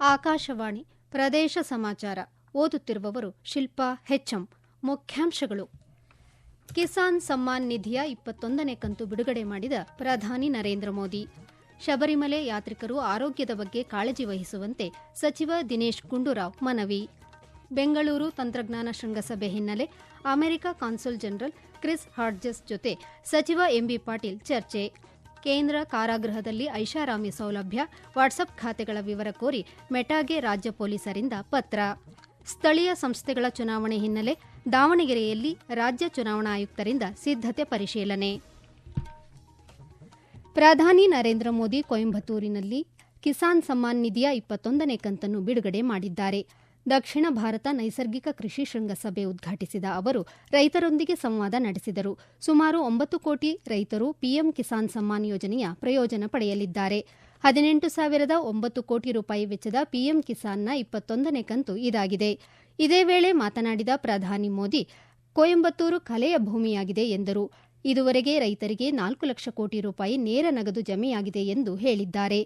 ಆಕಾಶವಾಣಿ ಪ್ರದೇಶ ಸಮಾಚಾರ. ಓದುತ್ತಿರುವವರು ಶಿಲ್ಪಾ ಹೆಚ್ಎಂ ಮುಖ್ಯಾಂಶಗಳು. ಕಿಸಾನ್ ಸಮ್ಮಾನ್ ನಿಧಿಯ ಇಪ್ಪತ್ತೊಂದನೇ ಕಂತು ಬಿಡುಗಡೆ ಮಾಡಿದ ಪ್ರಧಾನಿ ನರೇಂದ್ರ ಮೋದಿ. ಶಬರಿಮಲೆ ಯಾತ್ರಿಕರು ಆರೋಗ್ಯದ ಬಗ್ಗೆ ಕಾಳಜಿ ವಹಿಸುವಂತೆ ಸಚಿವ ದಿನೇಶ್ ಗುಂಡೂರಾವ್ ಮನವಿ. ಬೆಂಗಳೂರು ತಂತ್ರಜ್ಞಾನ ಶೃಂಗಸಭೆ ಹಿನ್ನೆಲೆ America consul general Chris Hodges ಜೊತೆ ಸಚಿವ ಎಂಬಿ ಪಾಟೀಲ್ ಚರ್ಚೆ. ಕೇಂದ್ರ ಕಾರಾಗೃಹದಲ್ಲಿ ಐಷಾರಾಮಿ ಸೌಲಭ್ಯ, ವಾಟ್ಸಪ್ ಖಾತೆಗಳ ವಿವರ ಕೋರಿ ಮೆಟಾಗೆ ರಾಜ್ಯ ಪೊಲೀಸರಿಂದ ಪತ್ರ. ಸ್ಥಳೀಯ ಸಂಸ್ಥೆಗಳ ಚುನಾವಣೆ ಹಿನ್ನೆಲೆ ದಾವಣಗೆರೆಯಲ್ಲಿ ರಾಜ್ಯ ಚುನಾವಣಾ ಆಯುಕ್ತರಿಂದ ಸಿದ್ಧತೆ ಪರಿಶೀಲನೆ. ಪ್ರಧಾನಿ ನರೇಂದ್ರ ಮೋದಿ ಕೊಯಂಬತ್ತೂರಿನಲ್ಲಿ ಕಿಸಾನ್ ಸಮ್ಮಾನ್ ನಿಧಿಯ ಇಪ್ಪತ್ತೊಂದನೇ ಕಂತನ್ನು ಬಿಡುಗಡೆ ಮಾಡಿದ್ದಾರೆ. ದಕ್ಷಿಣ ಭಾರತ ನೈಸರ್ಗಿಕ ಕೃಷಿ ಶೃಂಗಸಭೆ ಉದ್ಘಾಟಿಸಿದ ಅವರು, ರೈತರೊಂದಿಗೆ ಸಂವಾದ ನಡೆಸಿದರು. ಸುಮಾರು ಒಂಬತ್ತು ಕೋಟಿ ರೈತರು ಪಿಎಂ ಕಿಸಾನ್ ಸಮ್ಮಾನ್ ಯೋಜನೆಯ ಪ್ರಯೋಜನ ಪಡೆಯಲಿದ್ದಾರೆ. ಹದಿನೆಂಟು ಸಾವಿರದ ಒಂಬತ್ತು ಕೋಟಿ ರೂಪಾಯಿ ವೆಚ್ಚದ ಪಿಎಂ ಕಿಸಾನ್ನ ಇಪ್ಪತ್ತೊಂದನೇ ಕಂತು ಇದಾಗಿದೆ. ಇದೇ ವೇಳೆ ಮಾತನಾಡಿದ ಪ್ರಧಾನಿ ಮೋದಿ, ಕೊಯಂಬತ್ತೂರು ಕಲೆಯ ಭೂಮಿಯಾಗಿದೆ ಎಂದರು. ಇದುವರೆಗೆ ರೈತರಿಗೆ ನಾಲ್ಕು ಲಕ್ಷ ಕೋಟಿ ರೂಪಾಯಿ ನೇರ ನಗದು ಜಮೆಯಾಗಿದೆ ಎಂದು ಹೇಳಿದ್ದಾರೆ.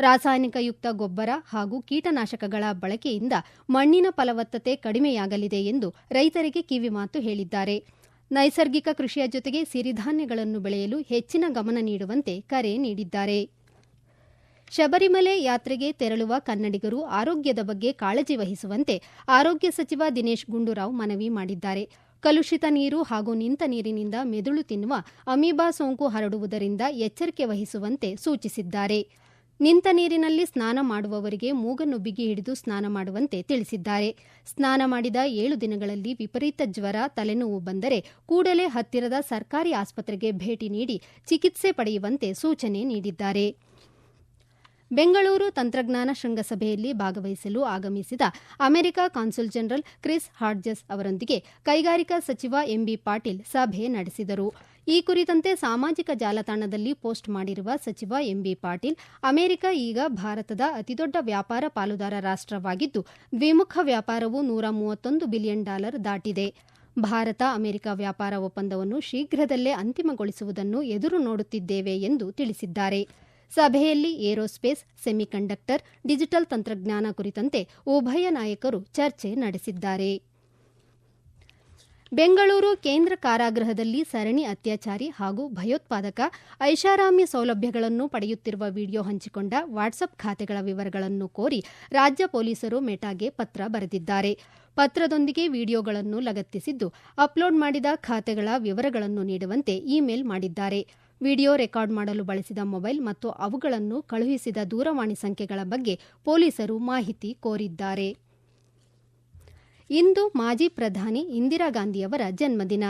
ರಾಸಾಯನಿಕಯುಕ್ತ ಗೊಬ್ಬರ ಹಾಗೂ ಕೀಟನಾಶಕಗಳ ಬಳಕೆಯಿಂದ ಮಣ್ಣಿನ ಫಲವತ್ತತೆ ಕಡಿಮೆಯಾಗಲಿದೆ ಎಂದು ರೈತರಿಗೆ ಕಿವಿಮಾತು ಹೇಳಿದ್ದಾರೆ. ನೈಸರ್ಗಿಕ ಕೃಷಿಯ ಜೊತೆಗೆ ಸಿರಿಧಾನ್ಯಗಳನ್ನು ಬೆಳೆಯಲು ಹೆಚ್ಚಿನ ಗಮನ ನೀಡುವಂತೆ ಕರೆ ನೀಡಿದ್ದಾರೆ. ಶಬರಿಮಲೆ ಯಾತ್ರೆಗೆ ತೆರಳುವ ಕನ್ನಡಿಗರು ಆರೋಗ್ಯದ ಬಗ್ಗೆ ಕಾಳಜಿ ವಹಿಸುವಂತೆ ಆರೋಗ್ಯ ಸಚಿವ ದಿನೇಶ್ ಗುಂಡೂರಾವ್ ಮನವಿ ಮಾಡಿದ್ದಾರೆ. ಕಲುಷಿತ ನೀರು ಹಾಗೂ ನಿಂತ ನೀರಿನಿಂದ ಮೆದುಳು ತಿನ್ನುವ ಅಮೀಬಾ ಸೋಂಕು ಹರಡುವುದರಿಂದ ಎಚ್ಚರಿಕೆ ವಹಿಸುವಂತೆ ಸೂಚಿಸಿದ್ದಾರೆ. ನಿಂತ ನೀರಿನಲ್ಲಿ ಸ್ನಾನ ಮಾಡುವವರಿಗೆ ಮೂಗನ್ನು ಬಿಗಿ ಹಿಡಿದು ಸ್ನಾನ ಮಾಡುವಂತೆ ತಿಳಿಸಿದ್ದಾರೆ. ಸ್ನಾನ ಮಾಡಿದ ಏಳು ದಿನಗಳಲ್ಲಿ ವಿಪರೀತ ಜ್ವರ, ತಲೆನೋವು ಬಂದರೆ ಕೂಡಲೇ ಹತ್ತಿರದ ಸರ್ಕಾರಿ ಆಸ್ಪತ್ರೆಗೆ ಭೇಟಿ ನೀಡಿ ಚಿಕಿತ್ಸೆ ಪಡೆಯುವಂತೆ ಸೂಚನೆ ನೀಡಿದ್ದಾರೆ. ಬೆಂಗಳೂರು ತಂತ್ರಜ್ಞಾನ ಶೃಂಗಸಭೆಯಲ್ಲಿ ಭಾಗವಹಿಸಲು ಆಗಮಿಸಿದ America consul general Chris Hodges ಅವರೊಂದಿಗೆ ಕೈಗಾರಿಕಾ ಸಚಿವ ಎಂಬಿ ಪಾಟೀಲ್ ಸಭೆ ನಡೆಸಿದರು. ಈ ಕುರಿತಂತೆ ಸಾಮಾಜಿಕ ಜಾಲತಾಣದಲ್ಲಿ ಪೋಸ್ಟ್ ಮಾಡಿರುವ ಸಚಿವ ಎಂಬಿ ಪಾಟೀಲ್, ಅಮೆರಿಕ ಈಗ ಭಾರತದ ಅತಿದೊಡ್ಡ ವ್ಯಾಪಾರ ಪಾಲುದಾರ ರಾಷ್ಟವಾಗಿದ್ದು ದ್ವಿಮುಖ ವ್ಯಾಪಾರವು ನೂರ ಮೂವತ್ತೊಂದು ಬಿಲಿಯನ್ ಡಾಲರ್ ದಾಟಿದೆ. ಭಾರತ, ಅಮೆರಿಕ ವ್ಯಾಪಾರ ಒಪ್ಪಂದವನ್ನು ಶೀಘ್ರದಲ್ಲೇ ಅಂತಿಮಗೊಳಿಸುವುದನ್ನು ಎದುರು ನೋಡುತ್ತಿದ್ದೇವೆ ಎಂದು ತಿಳಿಸಿದ್ದಾರೆ. ಸಭೆಯಲ್ಲಿ ಏರೋಸ್ಪೇಸ್, ಸೆಮಿಕಂಡಕ್ಟರ್, ಡಿಜಿಟಲ್ ತಂತ್ರಜ್ಞಾನ ಕುರಿತಂತೆ ಉಭಯ ನಾಯಕರು ಚರ್ಚೆ ನಡೆಸಿದ್ದಾರೆ. ಬೆಂಗಳೂರು ಕೇಂದ್ರ ಕಾರಾಗೃಹದಲ್ಲಿ ಸರಣಿ ಅತ್ಯಾಚಾರಿ ಹಾಗೂ ಭಯೋತ್ಪಾದಕ ಐಷಾರಾಮ್ಯ ಸೌಲಭ್ಯಗಳನ್ನು ಪಡೆಯುತ್ತಿರುವ ವಿಡಿಯೋ ಹಂಚಿಕೊಂಡ ವಾಟ್ಸಪ್ ಖಾತೆಗಳ ವಿವರಗಳನ್ನು ಕೋರಿ ರಾಜ್ಯ ಪೊಲೀಸರು ಮೆಟಾಗೆ ಪತ್ರ ಬರೆದಿದ್ದಾರೆ. ಪತ್ರದೊಂದಿಗೆ ವಿಡಿಯೋಗಳನ್ನು ಲಗತ್ತಿಸಿದ್ದು ಅಪ್ಲೋಡ್ ಮಾಡಿದ ಖಾತೆಗಳ ವಿವರಗಳನ್ನು ನೀಡುವಂತೆ ಇಮೇಲ್ ಮಾಡಿದ್ದಾರೆ. ವಿಡಿಯೋ ರೆಕಾರ್ಡ್ ಮಾಡಲು ಬಳಸಿದ ಮೊಬೈಲ್ ಮತ್ತು ಅವುಗಳನ್ನು ಕಳುಹಿಸಿದ ದೂರವಾಣಿ ಸಂಖ್ಯೆಗಳ ಬಗ್ಗೆ ಪೊಲೀಸರು ಮಾಹಿತಿ ಕೋರಿದ್ದಾರೆ. ಇಂದು ಮಾಜಿ ಪ್ರಧಾನಿ ಇಂದಿರಾ ಗಾಂಧಿಯವರ ಜನ್ಮದಿನ.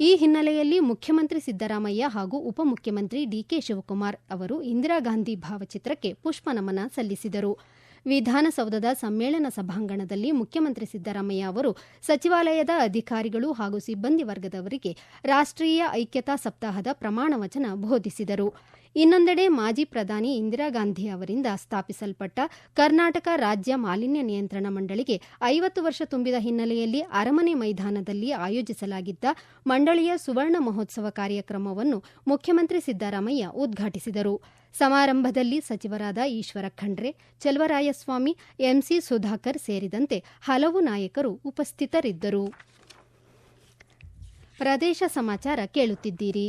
ಈ ಹಿನ್ನೆಲೆಯಲ್ಲಿ ಮುಖ್ಯಮಂತ್ರಿ ಸಿದ್ದರಾಮಯ್ಯ ಹಾಗೂ ಉಪಮುಖ್ಯಮಂತ್ರಿ ಡಿಕೆ ಶಿವಕುಮಾರ್ ಅವರು ಇಂದಿರಾ ಗಾಂಧಿ ಭಾವಚಿತ್ರಕ್ಕೆ ಪುಷ್ಪನಮನ ಸಲ್ಲಿಸಿದರು. ವಿಧಾನಸೌಧದ ಸಮ್ಮೇಳನ ಸಭಾಂಗಣದಲ್ಲಿ ಮುಖ್ಯಮಂತ್ರಿ ಸಿದ್ದರಾಮಯ್ಯ ಅವರು ಸಚಿವಾಲಯದ ಅಧಿಕಾರಿಗಳು ಹಾಗೂ ಸಿಬ್ಬಂದಿ ವರ್ಗದವರಿಗೆ ರಾಷ್ಟೀಯ ಐಕ್ಯತಾ ಸಪ್ತಾಹದ ಪ್ರಮಾಣ ವಚನ ಬೋಧಿಸಿದರು. ಇನ್ನೊಂದೆಡೆ ಮಾಜಿ ಪ್ರಧಾನಿ ಇಂದಿರಾ ಗಾಂಧಿ ಅವರಿಂದ ಸ್ಥಾಪಿಸಲ್ಪಟ್ಟ ಕರ್ನಾಟಕ ರಾಜ್ಯ ಮಾಲಿನ್ಯ ನಿಯಂತ್ರಣ ಮಂಡಳಿಗೆ ಐವತ್ತು ವರ್ಷ ತುಂಬಿದ ಹಿನ್ನೆಲೆಯಲ್ಲಿ ಅರಮನೆ ಮೈದಾನದಲ್ಲಿ ಆಯೋಜಿಸಲಾಗಿದ್ದ ಮಂಡಳಿಯ ಸುವರ್ಣ ಮಹೋತ್ಸವ ಕಾರ್ಯಕ್ರಮವನ್ನು ಮುಖ್ಯಮಂತ್ರಿ ಸಿದ್ದರಾಮಯ್ಯ ಉದ್ಘಾಟಿಸಿದರು. ಸಮಾರಂಭದಲ್ಲಿ ಸಚಿವರಾದ ಈಶ್ವರ ಖಂಡ್ರೆ, ಚೆಲುವರಾಯಸ್ವಾಮಿ, ಎಂಸಿ ಸುಧಾಕರ್ ಸೇರಿದಂತೆ ಹಲವು ನಾಯಕರು ಉಪಸ್ಥಿತರಿದ್ದರು. ಪ್ರದೇಶ ಸಮಾಚಾರ ಕೇಳುತ್ತಿದ್ದೀರಿ.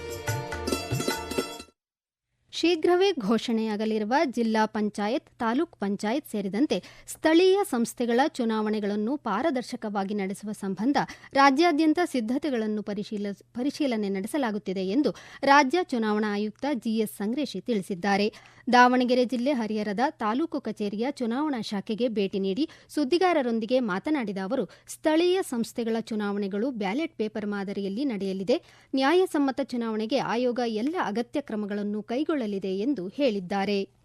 ಶೀಘ್ರವೇ ಘೋಷಣೆಯಾಗಲಿರುವ ಜಿಲ್ಲಾ ಪಂಚಾಯತ್, ತಾಲೂಕ್ ಪಂಚಾಯತ್ ಸೇರಿದಂತೆ ಸ್ಥಳೀಯ ಸಂಸ್ಥೆಗಳ ಚುನಾವಣೆಗಳನ್ನು ಪಾರದರ್ಶಕವಾಗಿ ನಡೆಸುವ ಸಂಬಂಧ ರಾಜ್ಯಾದ್ಯಂತ ಸಿದ್ಧತೆಗಳನ್ನು ಪರಿಶೀಲನೆ ನಡೆಸಲಾಗುತ್ತಿದೆ ಎಂದು ರಾಜ್ಯ ಚುನಾವಣಾ ಆಯುಕ್ತ ಜಿಎಸ್ ಸಂಗ್ರೇಶಿ ತಿಳಿಸಿದ್ದಾರೆ. ದಾವಣಗೆರೆ ಜಿಲ್ಲೆ ಹರಿಹರದ ತಾಲೂಕು ಕಚೇರಿಯ ಚುನಾವಣಾ ಶಾಖೆಗೆ ಭೇಟಿ ನೀಡಿ ಸುದ್ದಿಗಾರರೊಂದಿಗೆ ಮಾತನಾಡಿದ ಅವರು, ಸ್ಥಳೀಯ ಸಂಸ್ಥೆಗಳ ಚುನಾವಣೆಗಳು ಬ್ಯಾಲೆಟ್ ಪೇಪರ್ ಮಾದರಿಯಲ್ಲಿ ನಡೆಯಲಿದೆ. ನ್ಯಾಯಸಮ್ಮತ ಚುನಾವಣೆಗೆ ಆಯೋಗ ಎಲ್ಲ ಅಗತ್ಯ ಕ್ರಮಗಳನ್ನು ಕೈಗೊಳ್ಳಲಿದೆ ಎಂದು ಹೇಳಿದ್ದಾರೆ.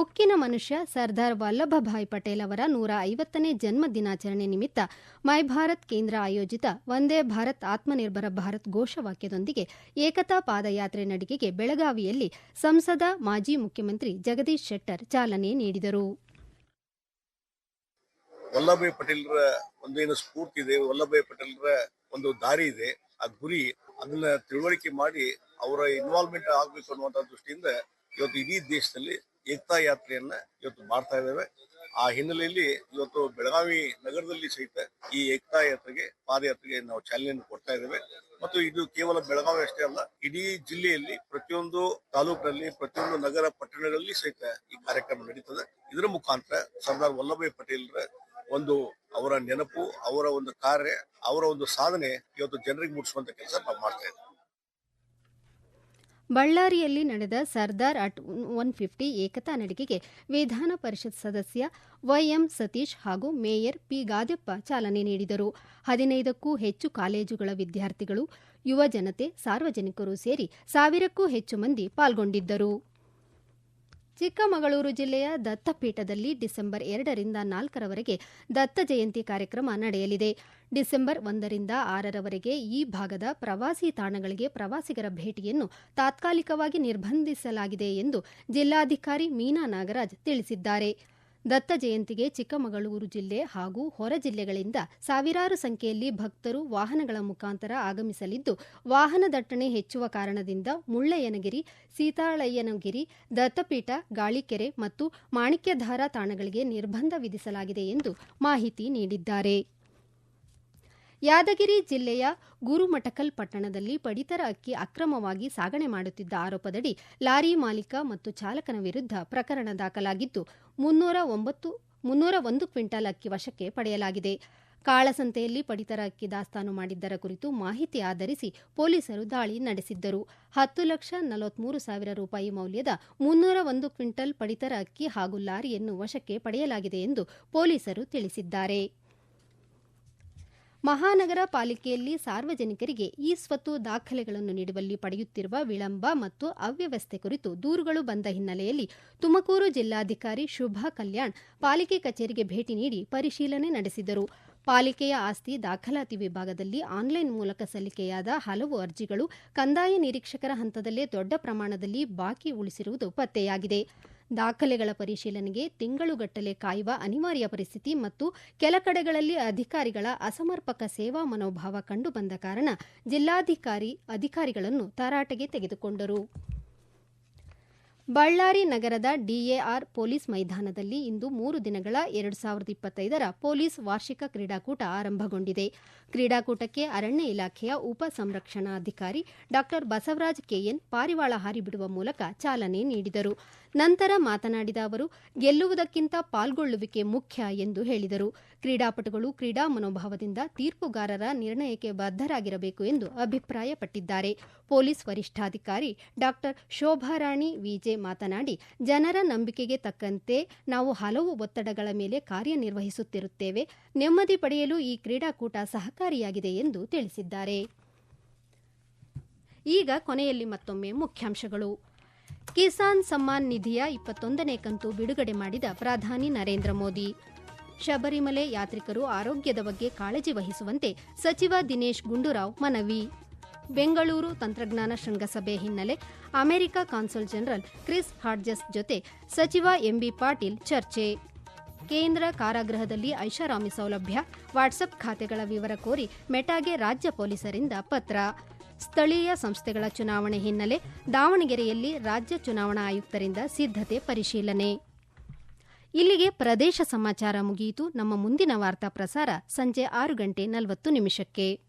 ಉಕ್ಕಿನ ಮನುಷ್ಯ ಸರ್ದಾರ್ ವಲ್ಲಭಭಾಯ್ ಪಟೇಲ್ ಅವರ ನೂರ ಐವತ್ತನೇ ಜನ್ಮ ದಿನಾಚರಣೆ ನಿಮಿತ್ತ ಮೈ ಭಾರತ್ ಕೇಂದ್ರ ಆಯೋಜಿತ ವಂದೇ ಭಾರತ್ ಆತ್ಮನಿರ್ಭರ ಭಾರತ್ ಘೋಷವಾಕ್ಯದೊಂದಿಗೆ ಏಕತಾ ಪಾದಯಾತ್ರೆ ನಡಿಗೆಗೆ ಬೆಳಗಾವಿಯಲ್ಲಿ ಸಂಸದ ಮಾಜಿ ಮುಖ್ಯಮಂತ್ರಿ ಜಗದೀಶ್ ಶೆಟ್ಟರ್ ಚಾಲನೆ ನೀಡಿದರು. ವಲ್ಲಭಾಯ್ ಪಟೇಲ್ರ ಒಂದೇನು ಸ್ಫೂರ್ತಿ ಇದೆ ವಲ್ಲಭಾಯ್ ಪಟೇಲ್ರ ಒಂದು ದಾರಿ ಇದೆ, ಆ ಗುರಿ ಅದನ್ನ ತಿಳುವಳಿಕೆ ಮಾಡಿ ಅವರ ಇನ್ವಾಲ್ವ್ಮೆಂಟ್ ಆಗಬೇಕು ಅನ್ನುವಂತ ದೃಷ್ಟಿಯಿಂದ ಇವತ್ತು ಇಡೀ ದೇಶದಲ್ಲಿ ಏಕತಾ ಯಾತ್ರೆಯನ್ನ ಇವತ್ತು ಮಾಡ್ತಾ ಇದ್ದೇವೆ. ಆ ಹಿನ್ನೆಲೆಯಲ್ಲಿ ಇವತ್ತು ಬೆಳಗಾವಿ ನಗರದಲ್ಲಿ ಸಹಿತ ಈ ಏಕತಾ ಯಾತ್ರೆಗೆ ಪಾದಯಾತ್ರೆಗೆ ನಾವು ಚಾಲನೆಯನ್ನು ಕೊಡ್ತಾ ಇದ್ದೇವೆ. ಮತ್ತು ಇದು ಕೇವಲ ಬೆಳಗಾವಿ ಅಷ್ಟೇ ಅಲ್ಲ, ಇಡೀ ಜಿಲ್ಲೆಯಲ್ಲಿ ಪ್ರತಿಯೊಂದು ತಾಲೂಕಿನಲ್ಲಿ, ಪ್ರತಿಯೊಂದು ನಗರ ಪಟ್ಟಣಗಳಲ್ಲಿ ಸಹಿತ ಈ ಕಾರ್ಯಕ್ರಮ ನಡೀತದೆ. ಇದರ ಮುಖಾಂತರ ಸರ್ದಾರ್ ವಲ್ಲಭಾಯ್ ಪಟೇಲ್ರ ಒಂದು ಅವರ ನೆನಪು, ಅವರ ಒಂದು ಕಾರ್ಯ, ಅವರ ಒಂದು ಸಾಧನೆ ಇವತ್ತು ಜನರಿಗೆ ಮುಟ್ಟಿಸುವಂತ ಕೆಲಸ ನಾವು ಮಾಡ್ತಾ ಇದ್ದೇವೆ. ಬಳ್ಳಾರಿಯಲ್ಲಿ ನಡೆದ ಸರ್ದಾರ್ ಅಟ್ ಒನ್ ಫಿಫ್ಟಿ ಏಕತಾ ನಡಿಗೆಗೆ ವಿಧಾನ ಪರಿಷತ್ ಸದಸ್ಯ ವೈಎಂ ಸತೀಶ್ ಹಾಗೂ ಮೇಯರ್ ಪಿ ಗಾದೆಪ್ಪ ಚಾಲನೆ ನೀಡಿದರು. ಹದಿನೈದಕ್ಕೂ ಹೆಚ್ಚು ಕಾಲೇಜುಗಳ ವಿದ್ಯಾರ್ಥಿಗಳು, ಯುವ ಜನತೆ, ಸಾರ್ವಜನಿಕರು ಸೇರಿ ಸಾವಿರಕ್ಕೂ ಹೆಚ್ಚು ಮಂದಿ ಪಾಲ್ಗೊಂಡಿದ್ದರು. ಚಿಕ್ಕಮಗಳೂರು ಜಿಲ್ಲೆಯ ದತ್ತಪೀಠದಲ್ಲಿ ಡಿಸೆಂಬರ್ ಎರಡರಿಂದ ನಾಲ್ಕರವರೆಗೆ ದತ್ತ ಜಯಂತಿ ಕಾರ್ಯಕ್ರಮ ನಡೆಯಲಿದೆ. ಡಿಸೆಂಬರ್ ಒಂದರಿಂದ ಆರರವರೆಗೆ ಈ ಭಾಗದ ಪ್ರವಾಸಿ ತಾಣಗಳಿಗೆ ಪ್ರವಾಸಿಗರ ಭೇಟಿಯನ್ನು ತಾತ್ಕಾಲಿಕವಾಗಿ ನಿರ್ಬಂಧಿಸಲಾಗಿದೆ ಎಂದು ಜಿಲ್ಲಾಧಿಕಾರಿ ಮೀನಾ ನಾಗರಾಜ್ ತಿಳಿಸಿದ್ದಾರೆ. ದತ್ತ ಜಯಂತಿಗೆ ಚಿಕ್ಕಮಗಳೂರು ಜಿಲ್ಲೆ ಹಾಗೂ ಹೊರ ಜಿಲ್ಲೆಗಳಿಂದ ಸಾವಿರಾರು ಸಂಖ್ಯೆಯಲ್ಲಿ ಭಕ್ತರು ವಾಹನಗಳ ಮುಖಾಂತರ ಆಗಮಿಸಲಿದ್ದು, ವಾಹನ ದಟ್ಟಣೆ ಹೆಚ್ಚುವ ಕಾರಣದಿಂದ ಮುಳ್ಳಯ್ಯನಗಿರಿ, ಸೀತಾಳಯ್ಯನಗಿರಿ, ದತ್ತಪೀಠ, ಗಾಳಿಕೆರೆ ಮತ್ತು ಮಾಣಿಕ್ಯಧಾರ ತಾಣಗಳಿಗೆ ನಿರ್ಬಂಧ ವಿಧಿಸಲಾಗಿದೆ ಎಂದು ಮಾಹಿತಿ ನೀಡಿದ್ದಾರೆ. ಯಾದಗಿರಿ ಜಿಲ್ಲೆಯ ಗುರುಮಠಕಲ್ ಪಟ್ಟಣದಲ್ಲಿ ಪಡಿತರ ಅಕ್ಕಿ ಅಕ್ರಮವಾಗಿ ಸಾಗಣೆ ಮಾಡುತ್ತಿದ್ದ ಆರೋಪದಡಿ ಲಾರಿ ಮಾಲೀಕ ಮತ್ತು ಚಾಲಕನ ವಿರುದ್ಧ ಪ್ರಕರಣ ದಾಖಲಾಗಿದ್ದು, ಮುನ್ನೂರ ಒಂಬತ್ತು, ಮುನ್ನೂರ ಒಂದು ಕ್ವಿಂಟಾಲ್ ಅಕ್ಕಿ ವಶಕ್ಕೆ ಪಡೆಯಲಾಗಿದೆ. ಕಾಳಸಂತೆಯಲ್ಲಿ ಪಡಿತರ ಅಕ್ಕಿ ದಾಸ್ತಾನು ಮಾಡಿದ್ದರ ಕುರಿತು ಮಾಹಿತಿ ಆಧರಿಸಿ ಪೊಲೀಸರು ದಾಳಿ ನಡೆಸಿದ್ದರು. ಹತ್ತು ಲಕ್ಷ ನಲವತ್ಮೂರು ಸಾವಿರ ರೂಪಾಯಿ ಮೌಲ್ಯದ ಮುನ್ನೂರ ಒಂದು ಕ್ವಿಂಟಲ್ ಪಡಿತರ ಅಕ್ಕಿ ಹಾಗೂ ಲಾರಿಯನ್ನು ವಶಕ್ಕೆ ಪಡೆಯಲಾಗಿದೆ ಎಂದು ಪೊಲೀಸರು ತಿಳಿಸಿದ್ದಾರೆ. ಮಹಾನಗರ ಪಾಲಿಕೆಯಲ್ಲಿ ಸಾರ್ವಜನಿಕರಿಗೆ ಇ ಸ್ವತ್ತು ದಾಖಲೆಗಳನ್ನು ನೀಡುವಲ್ಲಿ ಪಡೆಯುತ್ತಿರುವ ವಿಳಂಬ ಮತ್ತು ಅವ್ಯವಸ್ಥೆ ಕುರಿತು ದೂರುಗಳು ಬಂದ ಹಿನ್ನೆಲೆಯಲ್ಲಿ ತುಮಕೂರು ಜಿಲ್ಲಾಧಿಕಾರಿ ಶುಭಾ ಕಲ್ಯಾಣ್ ಪಾಲಿಕೆ ಕಚೇರಿಗೆ ಭೇಟಿ ನೀಡಿ ಪರಿಶೀಲನೆ ನಡೆಸಿದರು. ಪಾಲಿಕೆಯ ಆಸ್ತಿ ದಾಖಲಾತಿ ವಿಭಾಗದಲ್ಲಿ ಆನ್ಲೈನ್ ಮೂಲಕ ಸಲ್ಲಿಕೆಯಾದ ಹಲವು ಅರ್ಜಿಗಳು ಕಂದಾಯ ನಿರೀಕ್ಷಕರ ಹಂತದಲ್ಲೇ ದೊಡ್ಡ ಪ್ರಮಾಣದಲ್ಲಿ ಬಾಕಿ ಉಳಿಸಿರುವುದು ಪತ್ತೆಯಾಗಿದೆ. ದಾಖಲೆಗಳ ಪರಿಶೀಲನೆಗೆ ತಿಂಗಳುಗಟ್ಟಲೆ ಕಾಯುವ ಅನಿವಾರ್ಯ ಪರಿಸ್ಥಿತಿ ಮತ್ತು ಕೆಲ ಕಡೆಗಳಲ್ಲಿ ಅಧಿಕಾರಿಗಳ ಅಸಮರ್ಪಕ ಸೇವಾ ಮನೋಭಾವ ಕಂಡುಬಂದ ಕಾರಣ ಜಿಲ್ಲಾಧಿಕಾರಿ ಅಧಿಕಾರಿಗಳನ್ನು ತರಾಟೆಗೆ ತೆಗೆದುಕೊಂಡರು. ಬಳ್ಳಾರಿ ನಗರದ ಡಿಎಆರ್ ಪೊಲೀಸ್ ಮೈದಾನದಲ್ಲಿ ಇಂದು ಮೂರು ದಿನಗಳ ಎರಡು ಸಾವಿರದ ಇಪ್ಪತ್ತೈದರ ಪೊಲೀಸ್ ವಾರ್ಷಿಕ ಕ್ರೀಡಾಕೂಟ ಆರಂಭಗೊಂಡಿದೆ. ಕ್ರೀಡಾಕೂಟಕ್ಕೆ ಅರಣ್ಯ ಇಲಾಖೆಯ ಉಪ ಸಂರಕ್ಷಣಾಧಿಕಾರಿ ಡಾ ಬಸವರಾಜ್ ಕೆಎನ್ ಪಾರಿವಾಳ ಹಾರಿಬಿಡುವ ಮೂಲಕ ಚಾಲನೆ ನೀಡಿದರು. ನಂತರ ಮಾತನಾಡಿದ ಅವರು, ಗೆಲ್ಲುವುದಕ್ಕಿಂತ ಪಾಲ್ಗೊಳ್ಳುವಿಕೆ ಮುಖ್ಯ ಎಂದು ಹೇಳಿದರು. ಕ್ರೀಡಾಪಟುಗಳು ಕ್ರೀಡಾ ಮನೋಭಾವದಿಂದ ತೀರ್ಪುಗಾರರ ನಿರ್ಣಯಕ್ಕೆ ಬದ್ಧರಾಗಿರಬೇಕು ಎಂದು ಅಭಿಪ್ರಾಯಪಟ್ಟಿದ್ದಾರೆ. ಪೊಲೀಸ್ ವರಿಷ್ಠಾಧಿಕಾರಿ ಡಾ ಶೋಭಾರಾಣಿ ವಿಜೆ ಮಾತನಾಡಿ, ಜನರ ನಂಬಿಕೆಗೆ ತಕ್ಕಂತೆ ನಾವು ಹಲವು ಒತ್ತಡಗಳ ಮೇಲೆ ಕಾರ್ಯನಿರ್ವಹಿಸುತ್ತಿರುತ್ತೇವೆ. ನೆಮ್ಮದಿ ಪಡೆಯಲು ಈ ಕ್ರೀಡಾಕೂಟ ಸಹಕಾರಿಯಾಗಿದೆ ಎಂದು ತಿಳಿಸಿದ್ದಾರೆ. ಈಗ ಕೊನೆಯಲ್ಲಿ ಮತ್ತೊಮ್ಮೆ ಮುಖ್ಯಾಂಶಗಳು. ಕಿಸಾನ್ ಸಮ್ಮಾನ್ ನಿಧಿಯ ಇಪ್ಪತ್ತೊಂದನೇ ಕಂತು ಬಿಡುಗಡೆ ಮಾಡಿದ ಪ್ರಧಾನಿ ನರೇಂದ್ರ ಮೋದಿ. ಶಬರಿಮಲೆ ಯಾತ್ರಿಕರು ಆರೋಗ್ಯದ ಬಗ್ಗೆ ಕಾಳಜಿ ವಹಿಸುವಂತೆ ಸಚಿವ ದಿನೇಶ್ ಗುಂಡೂರಾವ್ ಮನವಿ. ಬೆಂಗಳೂರು ತಂತ್ರಜ್ಞಾನ ಶೃಂಗಸಭೆ ಹಿನ್ನೆಲೆ America consul general Chris Hodges ಜೊತೆ ಸಚಿವ ಎಂಬಿ ಪಾಟೀಲ್ ಚರ್ಚೆ. ಕೇಂದ್ರ ಕಾರಾಗೃಹದಲ್ಲಿ ಐಷಾರಾಮಿ ಸೌಲಭ್ಯ, ವಾಟ್ಸಪ್ ಖಾತೆಗಳ ವಿವರ ಕೋರಿ ಮೆಟಾಗೆ ರಾಜ್ಯ ಪೊಲೀಸರಿಂದ ಪತ್ರ. ಸ್ಥಳೀಯ ಸಂಸ್ಥೆಗಳ ಚುನಾವಣೆ ಹಿನ್ನೆಲೆ ದಾವಣಗೆರೆಯಲ್ಲಿ ರಾಜ್ಯ ಚುನಾವಣಾ ಆಯುಕ್ತರಿಂದ ಸಿದ್ಧತೆ ಪರಿಶೀಲನೆ. ಇಲ್ಲಿಗೆ ಪ್ರದೇಶ ಸಮಾಚಾರ ಮುಗಿಯಿತು. ನಮ್ಮ ಮುಂದಿನ ವಾರ್ತಾ ಪ್ರಸಾರ ಸಂಜೆ ಆರು ಗಂಟೆ ನಲವತ್ತು ನಿಮಿಷಕ್ಕೆ.